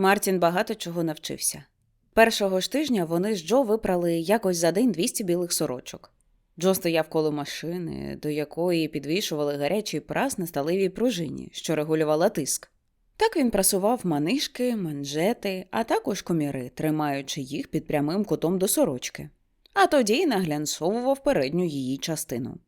Мартін багато чого навчився. Першого ж тижня вони з Джо випрали якось за день 200 білих сорочок. Джо стояв коло машини, до якої підвішували гарячий прас на сталевій пружині, що регулювала тиск. Так він прасував манишки, манжети, а також коміри, тримаючи їх під прямим кутом до сорочки, а тоді й наглянцовував передню її частину.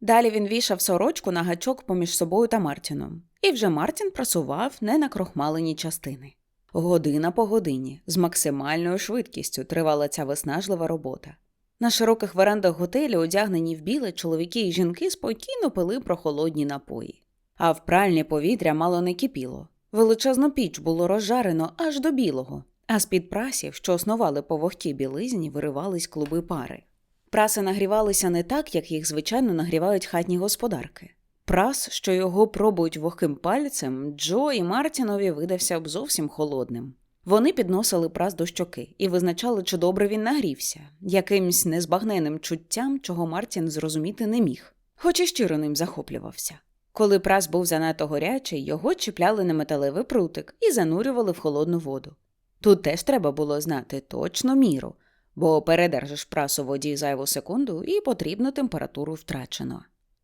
Далі він вішав сорочку на гачок поміж собою та Мартіном, і вже Мартін прасував не на крохмалені частини. Година по годині з максимальною швидкістю тривала ця виснажлива робота. На широких верандах готелю, одягнені в біле, чоловіки і жінки спокійно пили прохолодні напої. А в пральні повітря мало не кипіло. Величезну піч було розжарено аж до білого, а з-під прасів, що основали по вогкій білизні, виривались клуби пари. Праси нагрівалися не так, як їх звичайно нагрівають хатні господарки. Прас, що його пробують вогким пальцем, Джо і Мартінові видався б зовсім холодним. Вони підносили прас до щоки і визначали, чи добре він нагрівся, якимсь незбагненним чуттям, чого Мартін зрозуміти не міг, хоч і щиро ним захоплювався. Коли прас був занадто горячий, його чіпляли на металевий прутик і занурювали в холодну воду. Тут теж треба було знати точну міру, бо передержиш прас у воді зайву секунду і потрібну температуру втрачено.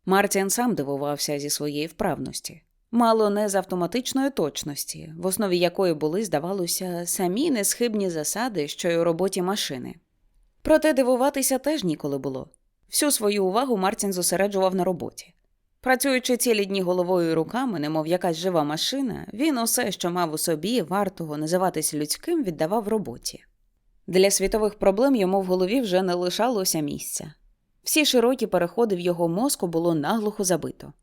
Мартін сам дивувався зі своєї вправності. Мало не з автоматичної точності, в основі якої були, здавалося, самі несхибні засади, що й у роботі машини. Проте дивуватися теж ніколи було. Всю свою увагу Мартін зосереджував на роботі. Працюючи цілі дні головою і руками, немов якась жива машина, він усе, що мав у собі, вартого називатись людським, віддавав роботі. Для світових проблем йому в голові вже не лишалося місця. Всі широкі переходи в його мозку було наглухо забито.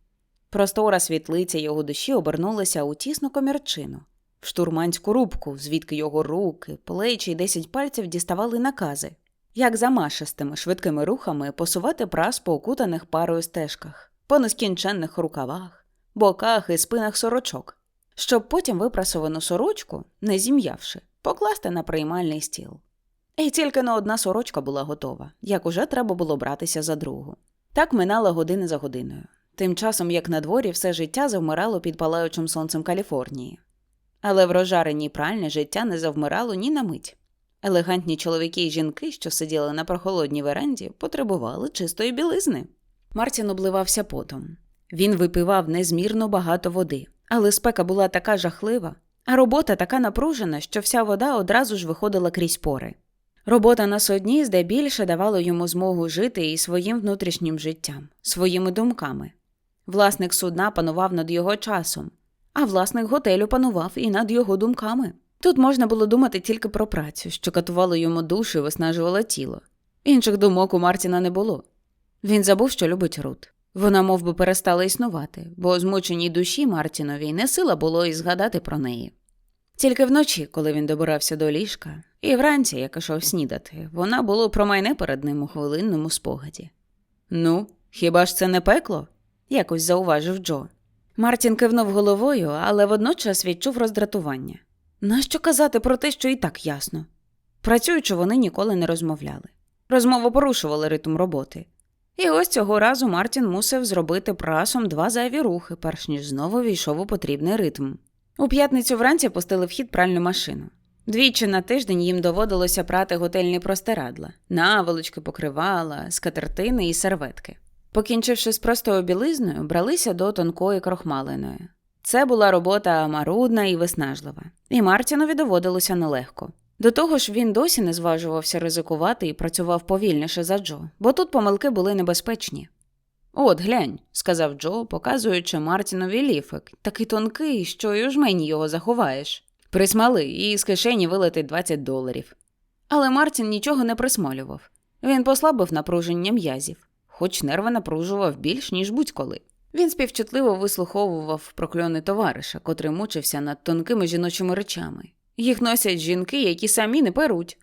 Простора світлиця його душі обернулася у тісну комірчину, в штурманську рубку, звідки його руки, плечі й десять пальців діставали накази, як замашистими швидкими рухами посувати прас по окутаних парою стежках, по нескінченних рукавах, боках і спинах сорочок, щоб потім випрасовану сорочку, не зім'явши, покласти на приймальний стіл. І тільки на одна сорочка була готова, як уже треба було братися за другу. Так минала година за годиною. Тим часом, як на дворі, все життя завмирало під палаючим сонцем Каліфорнії. Але в розжареній пральні життя не завмирало ні на мить. Елегантні чоловіки і жінки, що сиділи на прохолодній веранді, потребували чистої білизни. Мартін обливався потом. Він випивав незмірно багато води, але спека була така жахлива, а робота така напружена, що вся вода одразу ж виходила крізь пори. Робота на судні здебільше давала йому змогу жити і своїм внутрішнім життям, своїми думками. Власник судна панував над його часом, а власник готелю панував і над його думками. Тут можна було думати тільки про працю, що катувало йому душу і виснажувало тіло. Інших думок у Мартіна не було. Він забув, що любить Рут. Вона мов би, перестала існувати, бо змученій душі Мартіновій не сила було і згадати про неї. Тільки вночі, коли він добирався до ліжка, і вранці, як ішов снідати, вона було промайне перед ним у хвилинному спогаді. Ну, хіба ж це не пекло? якось зауважив Джо. Мартін кивнув головою, але водночас відчув роздратування. Нащо казати про те, що і так ясно? Працюючи, вони ніколи не розмовляли. Розмова порушувала ритм роботи. І ось цього разу Мартін мусив зробити прасом два зайві рухи, перш ніж знову війшов у потрібний ритм. У п'ятницю вранці пустили в хід пральну машину. Двічі на тиждень їм доводилося прати готельні простирадла, наволочки, покривала, скатертини і серветки. Покінчивши з простою білизною, бралися до тонкої крохмалиної. Це була робота марудна і виснажлива, і Мартінові доводилося нелегко. До того ж, він досі не зважувався ризикувати і працював повільніше за Джо, бо тут помилки були небезпечні. От, глянь, сказав Джо, показуючи Мартінові ліфик, такий тонкий, що й у жмені його заховаєш. Присмали і з кишені вилетить 20 доларів. Але Мартін нічого не присмалював. Він послабив напруження м'язів, хоч нерви напружував більш, ніж будь-коли. Він співчутливо вислуховував прокльони товариша, котрий мучився над тонкими жіночими речами, Їх носять жінки, які самі не перуть.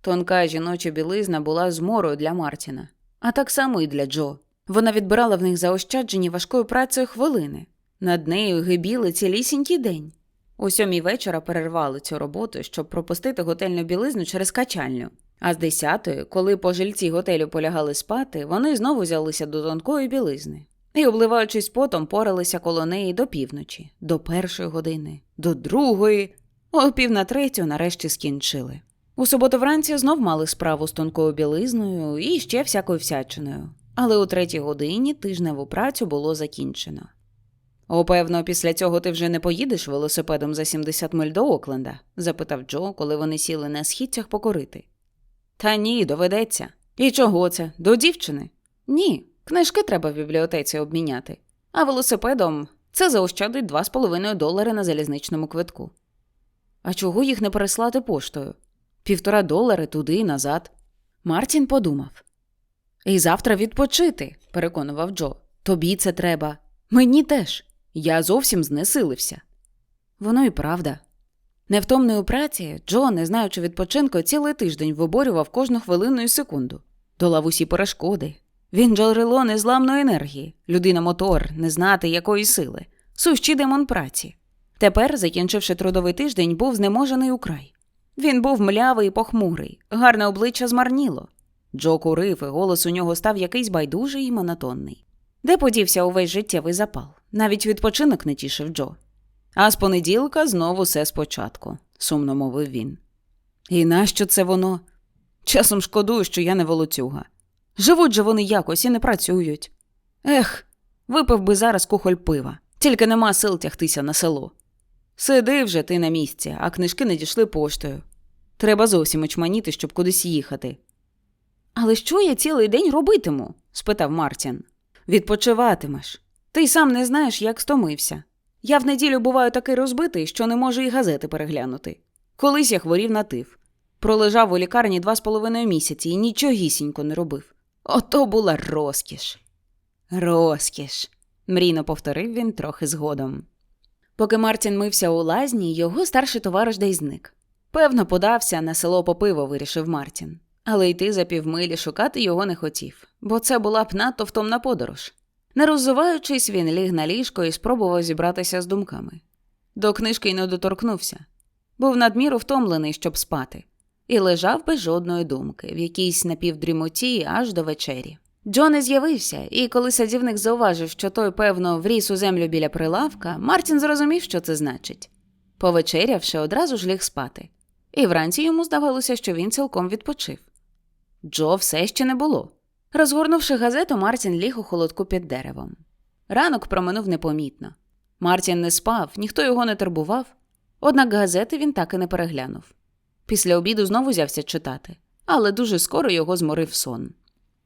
Тонка жіноча білизна була зморою для Мартіна, а так само і для Джо. Вона відбирала в них заощаджені важкою працею хвилини. Над нею гибіли цілісінький день. У сьомій вечора перервали цю роботу, щоб пропустити готельну білизну через качальню. А з десятої, коли пожильці готелю полягали спати, вони знову взялися до тонкої білизни і, обливаючись потом, поралися коло неї до півночі, до першої години, до другої, о пів на третю нарешті скінчили. У суботу вранці знов мали справу з тонкою білизною і ще всякою всячиною, але у третій годині тижневу працю було закінчено. Опевно, після цього ти вже не поїдеш велосипедом за 70 миль до Окленда? запитав Джо, коли вони сіли на східцях покорити. Та ні, доведеться. І чого це? До дівчини? Ні, книжки треба в бібліотеці обміняти, а велосипедом це заощадить 2,5 долари на залізничному квитку. А чого їх не переслати поштою? Півтора долари туди і назад. Мартін подумав. І завтра відпочити, переконував Джо. Тобі це треба. Мені теж. Я зовсім знесилився. Воно і правда. Невтомний у праці, Джо, не знаючи відпочинку, цілий тиждень виборював кожну хвилину і секунду, долав усі перешкоди. Він джерело незламної енергії, людина мотор, не знати якої сили, сущий демон праці. Тепер, закінчивши трудовий тиждень, був знеможений украй. Він був млявий і похмурий, гарне обличчя змарніло. Джо курив, і голос у нього став якийсь байдужий і монотонний. Де подівся увесь життєвий запал? Навіть відпочинок не тішив Джо. А з понеділка знову все спочатку, сумно мовив він. І нащо це воно? Часом шкодую, що я не волоцюга. Живуть же вони якось і не працюють. Ех, випив би зараз кухоль пива, тільки нема сил тягтися на село. Сиди вже ти на місці, а книжки не дійшли поштою. Треба зовсім очманіти, щоб кудись їхати. Але що я цілий день робитиму? спитав Мартін. Відпочиватимеш. Ти сам не знаєш, як стомився. Я в неділю буваю такий розбитий, що не можу і газети переглянути. Колись я хворів на тиф. Пролежав у лікарні два з половиною місяці і нічогісінько не робив. Ото була розкіш. Розкіш, мрійно повторив він трохи згодом. Поки Мартін мився у лазні, його старший товариш десь зник. Певно, подався на село по пиво, вирішив Мартін. Але йти за півмилі шукати його не хотів, бо це була б надто втомна подорож. Не роззуваючись, він ліг на ліжко і спробував зібратися з думками. До книжки й не доторкнувся. Був надміру втомлений, щоб спати, і лежав без жодної думки, в якійсь напівдрімоті аж до вечері. Джо не з'явився, і коли садівник зауважив, що той, певно, вріс у землю біля прилавка, Мартін зрозумів, що це значить. Повечерявши, одразу ж ліг спати, і вранці йому здавалося, що він цілком відпочив. Джо все ще не було. Розгорнувши газету, Мартін ліг у холодку під деревом. Ранок проминув непомітно. Мартін не спав, ніхто його не турбував, однак газети він так і не переглянув. Після обіду знову взявся читати, але дуже скоро його зморив сон.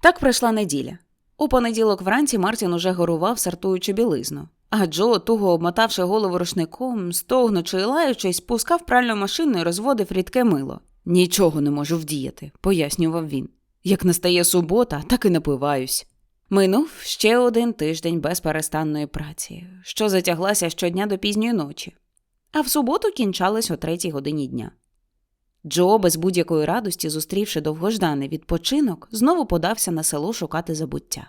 Так пройшла неділя. У понеділок вранці Мартін уже горував, сортуючи білизну, а Джо, туго обмотавши голову рушником, стогнучи і лаючись, пускав пральну машину і розводив рідке мило. Нічого не можу вдіяти, пояснював він. Як настає субота, так і напиваюсь. Минув ще один тиждень безперестанної праці, що затяглася щодня до пізньої ночі, а в суботу кінчалась о третій годині дня. Джо, без будь-якої радості, зустрівши довгожданий відпочинок, знову подався на село шукати забуття.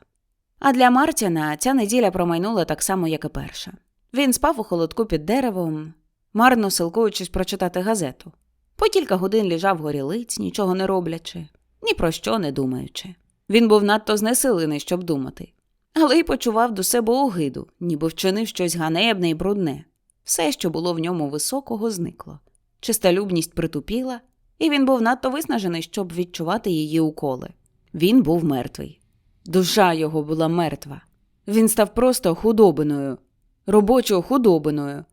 А для Мартіна ця неділя промайнула так само, як і перша. Він спав у холодку під деревом, марно силкуючись прочитати газету. По кілька годин лежав горілиць, нічого не роблячи, ні про що не думаючи. Він був надто знесилений, щоб думати, але й почував до себе огиду, ніби вчинив щось ганебне і брудне. Все, що було в ньому високого, зникло. Чистолюбність притупіла, і він був надто виснажений, щоб відчувати її уколи. Він був мертвий. Душа його була мертва. Він став просто худобиною, робочою худобиною.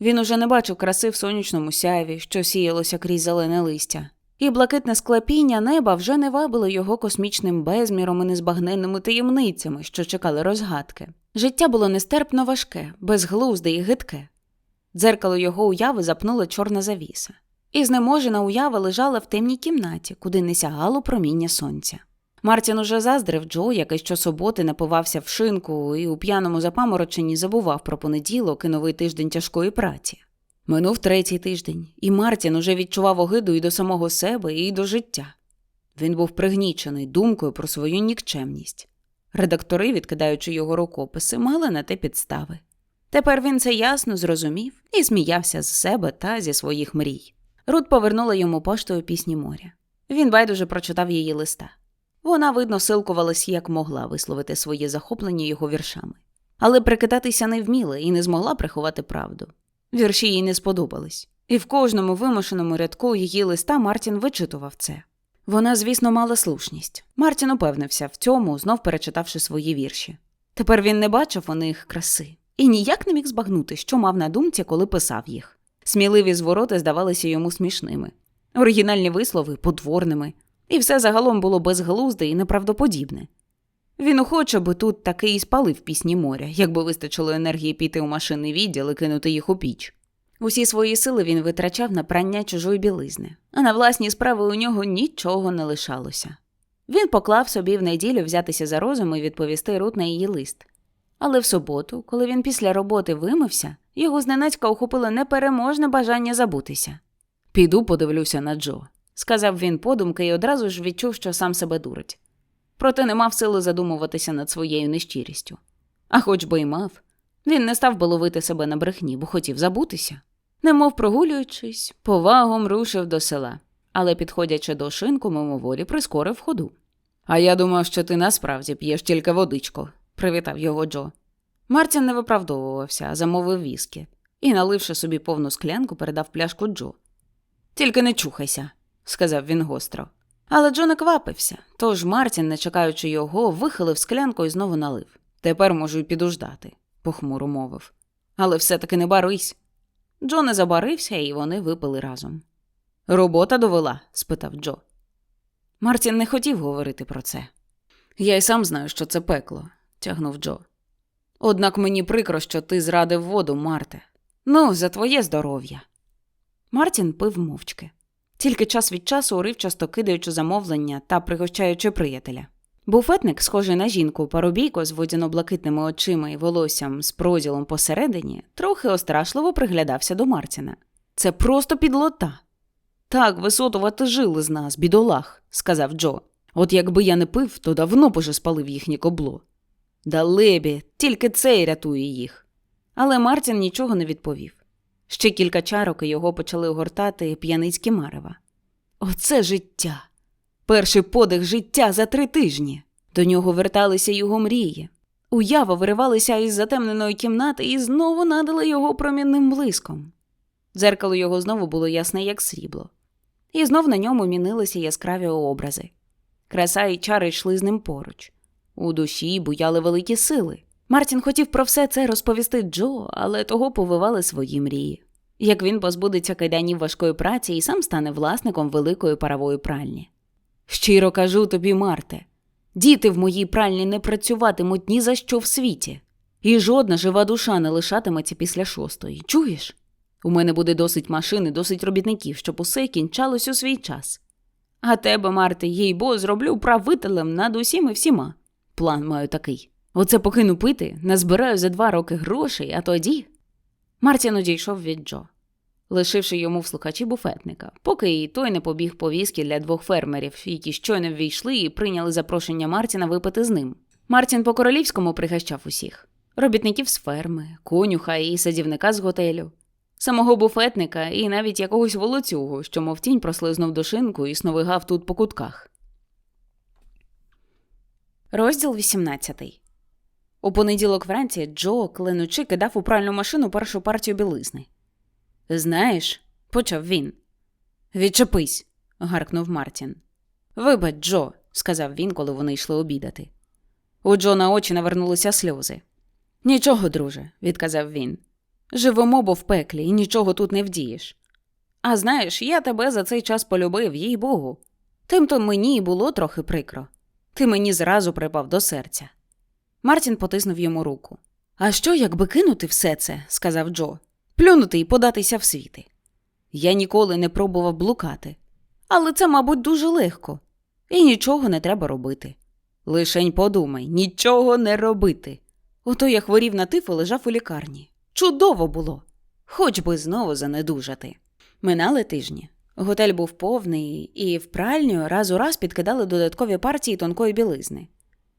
Він уже не бачив краси в сонячному сяйві, що сіялося крізь зелене листя, і блакитне склепіння неба вже не вабило його космічним безміром і незбагненними таємницями, що чекали розгадки. Життя було нестерпно важке, безглузде і гидке. Дзеркало його уяви запнула чорна завіса, і знеможена уява лежала в темній кімнаті, куди не сягало проміння сонця. Мартін уже заздрив Джо, який щосуботи напивався в шинку і у п'яному запамороченні забував про понеділок і новий тиждень тяжкої праці. Минув третій тиждень, і Мартін уже відчував огиду і до самого себе, і до життя. Він був пригнічений думкою про свою нікчемність. Редактори, відкидаючи його рукописи, мали на те підстави. Тепер він це ясно зрозумів і сміявся з себе та зі своїх мрій. Рут повернула йому поштою пісні моря. Він байдуже прочитав її листа. Вона, видно, силкувалась як могла висловити своє захоплення його віршами, але прикидатися не вміла і не змогла приховати правду. Вірші їй не сподобались, і в кожному вимушеному рядку її листа Мартін вичитував це. Вона, звісно, мала слушність. Мартін упевнився в цьому, знов перечитавши свої вірші. Тепер він не бачив у них краси і ніяк не міг збагнути, що мав на думці, коли писав їх. Сміливі звороти здавалися йому смішними, оригінальні вислови потворними, і все загалом було безглузде і неправдоподібне. Він охоче би тут таки і спалив пісні моря, якби вистачило енергії піти у машинний відділ і кинути їх у піч. Усі свої сили він витрачав на прання чужої білизни, а на власні справи у нього нічого не лишалося. Він поклав собі в неділю взятися за розум і відповісти Рут на її лист. Але в суботу, коли він після роботи вимився, його зненацька охопило непереможне бажання забутися. Піду подивлюся на Джо, сказав він подумки і одразу ж відчув, що сам себе дурить. Проте не мав сили задумуватися над своєю нещирістю. А хоч би й мав, він не став би ловити себе на брехні, бо хотів забутися. Немов прогулюючись, повагом рушив до села, але, підходячи до шинку, мимоволі прискорив ходу. А я думав, що ти насправді п'єш тільки водичку, привітав його Джо. Мартін не виправдовувався, а замовив віскі і, наливши собі повну склянку, передав пляшку Джо. Тільки не чухайся, сказав він гостро. Але Джо не квапився, тож Мартін, не чекаючи його, вихилив склянку і знову налив. Тепер можу й підождати, похмуро мовив. Але все-таки не барись. Джо не забарився, і вони випили разом. Робота довела? спитав Джо. Мартін не хотів говорити про це. Я й сам знаю, що це пекло, тягнув Джо. Однак мені прикро, що ти зрадив воду, Марте. Ну, за твоє здоров'я. Мартін пив мовчки, тільки час від часу уривчасто кидаючи замовлення та пригощаючи приятеля. Буфетник, схожий на жінку, парубійко з водяно-блакитними очима і волоссям з проділом посередині, трохи острашливо приглядався до Мартіна. Це просто підлота. Так, висотувати жили з нас, бідолах, сказав Джо. От якби я не пив, то давно б уже спалив їхнє кобло. Далебі, тільки це й рятує їх. Але Мартін нічого не відповів. Ще кілька чарок і його почали огортати п'яницькі марева. Оце життя. Перший подих життя за три тижні. До нього верталися його мрії. Уява виривалися із затемненої кімнати і знову надали його промінним блиском. Дзеркало його знову було ясне, як срібло, і знов на ньому мінилися яскраві образи. Краса і чари йшли з ним поруч. У душі буяли великі сили. Мартін хотів про все це розповісти Джо, але того повивали свої мрії. Як він позбудеться кайданів важкої праці і сам стане власником великої парової пральні. Щиро кажу тобі, Марте, діти в моїй пральні не працюватимуть ні за що в світі, і жодна жива душа не лишатиметься після шостої. Чуєш? У мене буде досить машин досить робітників, щоб усе кінчалось у свій час. А тебе, Марте, їй бо зроблю правителем над усім всіма. План маю такий. Оце покину пити, назбираю за два роки грошей, а тоді. Мартін одійшов від Джо, лишивши йому в слухачі буфетника, поки і той не побіг по віскі для двох фермерів, які щойно ввійшли і прийняли запрошення Мартіна випити з ним. Мартін по королівському пригощав усіх робітників з ферми, конюха і садівника з готелю, самого буфетника і навіть якогось волоцюгу, що, мов тінь, прослизнув до шинку і сновигав тут по кутках. Розділ 18 У понеділок вранці Джо, клинучи, кидав у пральну машину першу партію білизни. Знаєш, почав він. Відчепись, гаркнув Мартін. Вибач, Джо, сказав він, коли вони йшли обідати. У Джо на очі навернулися сльози. Нічого, друже, відказав він. Живемо бо в пеклі і нічого тут не вдієш. А знаєш, я тебе за цей час полюбив, їй богу. Тим то мені й було трохи прикро. Ти мені зразу припав до серця. Мартін потиснув йому руку. А що, якби кинути все це, сказав Джо, плюнути і податися в світи. Я ніколи не пробував блукати, але це, мабуть, дуже легко, і нічого не треба робити. Лишень подумай, нічого не робити. Ото я хворів на тиф і лежав у лікарні. Чудово було. хоч би знову занедужати. Минали тижні. Готель був повний, і в пральню раз у раз підкидали додаткові партії тонкої білизни.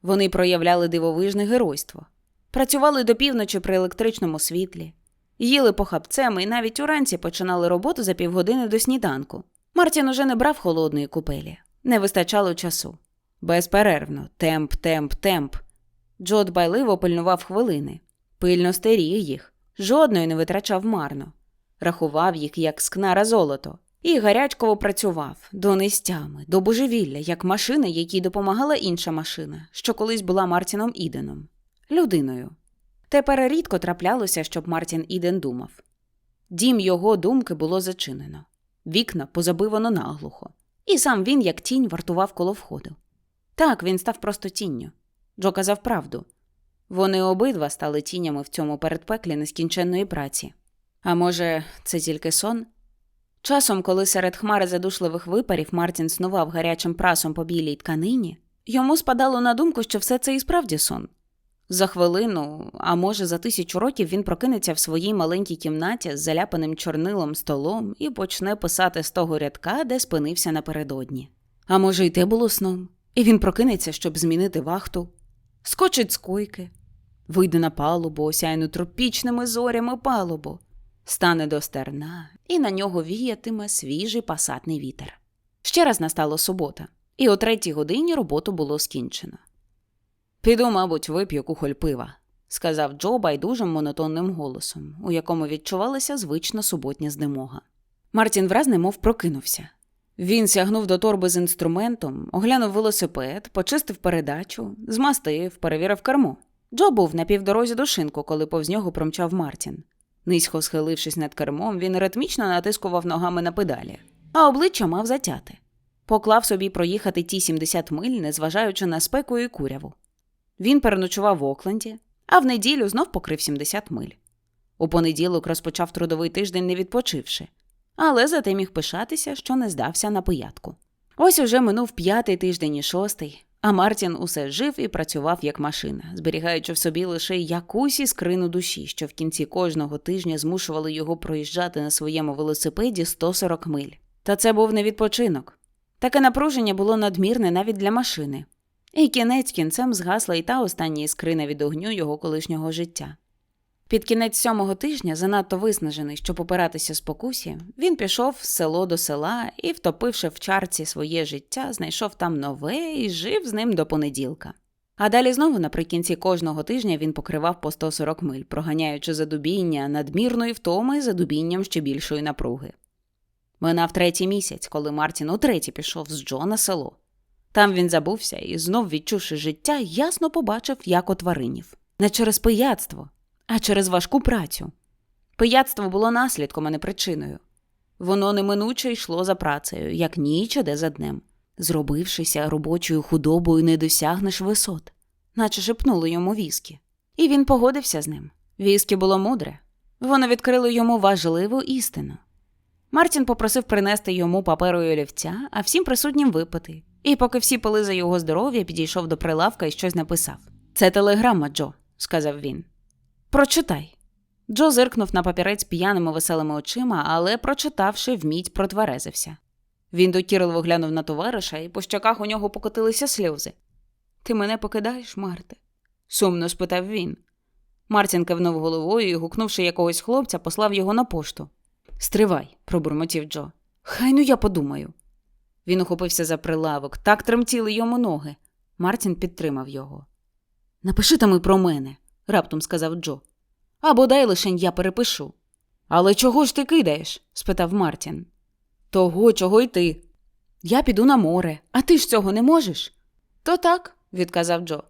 Вони проявляли дивовижне геройство, працювали до півночі при електричному світлі, їли похапцем і навіть уранці починали роботу за півгодини до сніданку. Мартін уже не брав холодної купелі, не вистачало часу. Безперервно, темп, темп, темп. Джо дбайливо пильнував хвилини, пильно стеріг їх, жодної не витрачав марно, рахував їх як скнара золото, і гарячково працював до нестями, до божевілля, як машина, якій допомагала інша машина, що колись була Мартіном Іденом, людиною. Тепер рідко траплялося, щоб Мартін Іден думав. Дім його думки було зачинено, вікна позабивано наглухо, і сам він, як тінь, вартував коло входу. Так, він став просто тінню. Джо казав правду. Вони обидва стали тінями в цьому передпеклі нескінченної праці. А може, це тільки сон? Часом, коли серед хмари задушливих випарів Мартін снував гарячим прасом по білій тканині, йому спадало на думку, що все це і справді сон. За хвилину, а може, за тисячу років він прокинеться в своїй маленькій кімнаті з заляпаним чорнилом столом і почне писати з того рядка, де спинився напередодні. А може, й те було сном, і він прокинеться, щоб змінити вахту, скочить з койки, вийде на палубу, осяйну тропічними зорями палубу, стане до стерна, і на нього віятиме свіжий пасатний вітер. Ще раз настала субота, і о третій годині роботу було скінчено. Піду, мабуть, вип'ю кухоль пива, сказав Джо байдужим монотонним голосом, у якому відчувалася звична суботня здимога. Мартін враз немов прокинувся. Він сягнув до торби з інструментом, оглянув велосипед, почистив передачу, змастив, перевірив кермо. Джо був на півдорозі до шинку, коли повз нього промчав Мартін. Низько схилившись над кермом, він ритмічно натискував ногами на педалі, а обличчя мав затяти. Поклав собі проїхати ті 70 миль, незважаючи на спеку і куряву. Він переночував в Окленді, а в неділю знов покрив 70 миль. У понеділок розпочав трудовий тиждень, не відпочивши, але зате міг пишатися, що не здався на пиятку. Ось уже минув п'ятий тиждень і шостий, а Мартін усе жив і працював як машина, зберігаючи в собі лише якусь іскрину душі, що в кінці кожного тижня змушували його проїжджати на своєму велосипеді 140 миль. Та це був не відпочинок. Таке напруження було надмірне навіть для машини. І кінець кінцем згасла і та остання іскрина від огню його колишнього життя. Під кінець сьомого тижня, занадто виснажений, щоб опиратися спокусі, він пішов з село до села і, втопивши в чарці своє життя, знайшов там нове і жив з ним до понеділка. А далі знову наприкінці кожного тижня він покривав по 140 миль, проганяючи задубіння надмірної втоми задубінням ще більшої напруги. Минав третій місяць, коли Мартін утретє пішов з Джо на село. Там він забувся і, знов відчувши життя, ясно побачив, як отваринів. Не через пияцтво, а через важку працю. Пияцтво було наслідком, а не причиною. Воно неминуче йшло за працею, як ніч іде за днем. Зробившися робочою худобою, не досягнеш висот, наче шепнули йому віскі. І він погодився з ним. Віскі було мудре. Воно відкрило йому важливу істину. Мартін попросив принести йому паперу і олівця, а всім присутнім випити. І поки всі пили за його здоров'я, підійшов до прилавка і щось написав. Це телеграма, Джо, сказав він. Прочитай. Джо зиркнув на папірець п'яними веселими очима, але, прочитавши, вмідь протверезився. Він докірливо глянув на товариша, і по щоках у нього покотилися сльози. Ти мене покидаєш, Марте? сумно спитав він. Мартін кивнув головою і, гукнувши якогось хлопця, послав його на пошту. Стривай, пробурмотів Джо. Хай ну я подумаю. Він ухопився за прилавок, так тремтіли йому ноги. Мартін підтримав його. Напиши там і про мене, раптом сказав Джо. Або дай лишень я перепишу. Але чого ж ти кидаєш? спитав Мартін. Того, чого й ти. Я піду на море, а ти ж цього не можеш? То так, відказав Джо.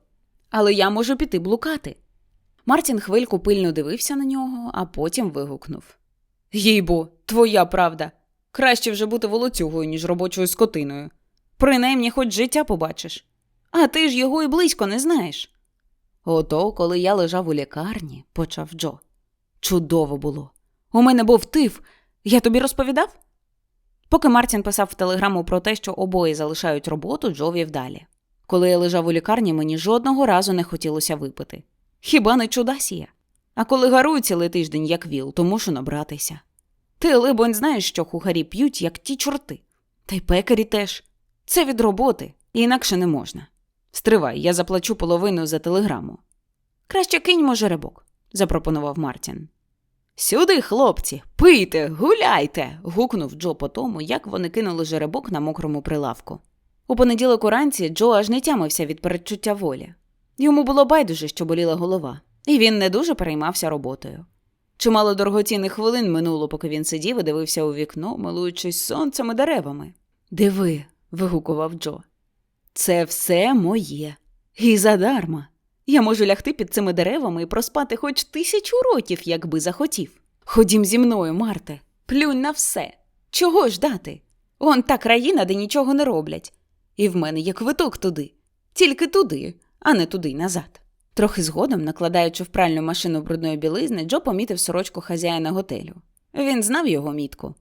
Але я можу піти блукати. Мартін хвильку пильно дивився на нього, а потім вигукнув Їй бо, твоя правда. Краще вже бути волоцюгою, ніж робочою скотиною. Принаймні, хоч життя побачиш. А ти ж його і близько не знаєш. Ото, коли я лежав у лікарні, почав Джо. Чудово було. У мене був тиф. Я тобі розповідав? Поки Мартін писав в телеграму про те, що обоє залишають роботу, Джо вів далі. Коли я лежав у лікарні, мені жодного разу не хотілося випити. Хіба не чудасія? А коли гарую цілий тиждень, як віл, то мушу набратися. Ти, либонь, знаєш, що кухарі п'ють, як ті чорти. Та й пекарі теж. Це від роботи, інакше не можна. Стривай, я заплачу половину за телеграму. Краще киньмо жеребок, запропонував Мартін. Сюди, хлопці, пийте, гуляйте. гукнув Джо по тому, як вони кинули жеребок на мокрому прилавку. У понеділок уранці Джо аж не тямився від передчуття волі. Йому було байдуже, що боліла голова, і він не дуже переймався роботою. Чимало дорогоцінних хвилин минуло, поки він сидів і дивився у вікно, милуючись сонцем і деревами. Диви, вигукував Джо. Це все моє. І задарма. Я можу лягти під цими деревами і проспати хоч тисячу років, якби захотів. Ходім зі мною, Марте, плюнь на все. Чого ж дати? Он та країна, де нічого не роблять. І в мене є квиток туди, тільки туди, а не туди й назад. Трохи згодом, накладаючи в пральну машину брудної білизни, Джо помітив сорочку хазяїна готелю. Він знав його мітку.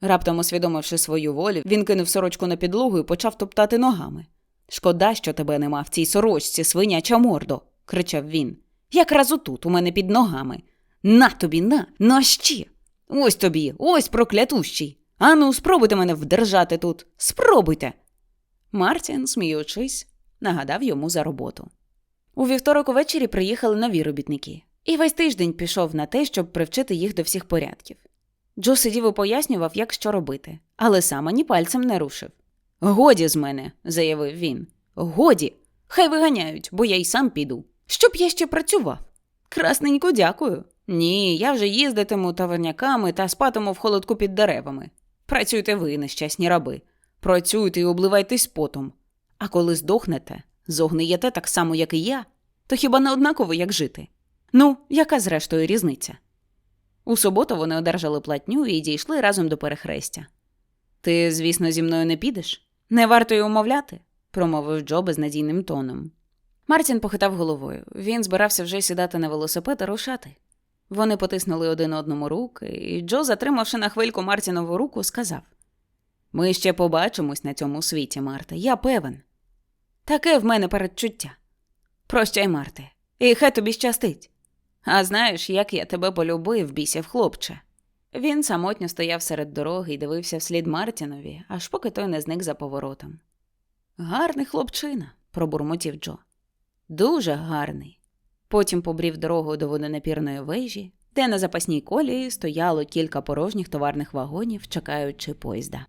Раптом усвідомивши свою волю, він кинув сорочку на підлогу і почав топтати ногами. Шкода, що тебе нема в цій сорочці, свиняча мордо, кричав він. Якраз отут, у мене під ногами. На тобі, на, на ще. Ось тобі, ось проклятущий. Ану, спробуйте мене вдержати тут. Спробуйте. Мартін, сміючись, нагадав йому за роботу. У вівторок увечері приїхали нові робітники, і весь тиждень пішов на те, щоб привчити їх до всіх порядків. Джо сидів і пояснював, як що робити, але сам ані пальцем не рушив. Годі з мене, заявив він. Годі. Хай виганяють, бо я й сам піду. Щоб я ще працював. Красненько дякую. Ні, я вже їздитиму таверняками та спатиму в холодку під деревами. Працюйте ви, нещасні раби. Працюйте і обливайтесь потом. А коли здохнете, зогниєте так само, як і я, то хіба не однаково, як жити? Ну, яка зрештою різниця? У суботу вони одержали платню і дійшли разом до перехрестя. Ти, звісно, зі мною не підеш? Не варто й умовляти, промовив Джо безнадійним тоном. Мартін похитав головою. Він збирався вже сідати на велосипед і рушати. Вони потиснули один одному руки, і Джо, затримавши на хвильку Мартінову руку, сказав: Ми ще побачимось на цьому світі, Марте, я певен. Таке в мене передчуття. Прощай, Марте, і хай тобі щастить. А знаєш, як я тебе полюбив, бісів хлопче. Він самотньо стояв серед дороги і дивився вслід Мартінові, аж поки той не зник за поворотом. Гарний хлопчина, пробурмотів Джо. Дуже гарний. Потім побрів дорогою до водонапірної вежі, де на запасній колії стояло кілька порожніх товарних вагонів, чекаючи поїзда.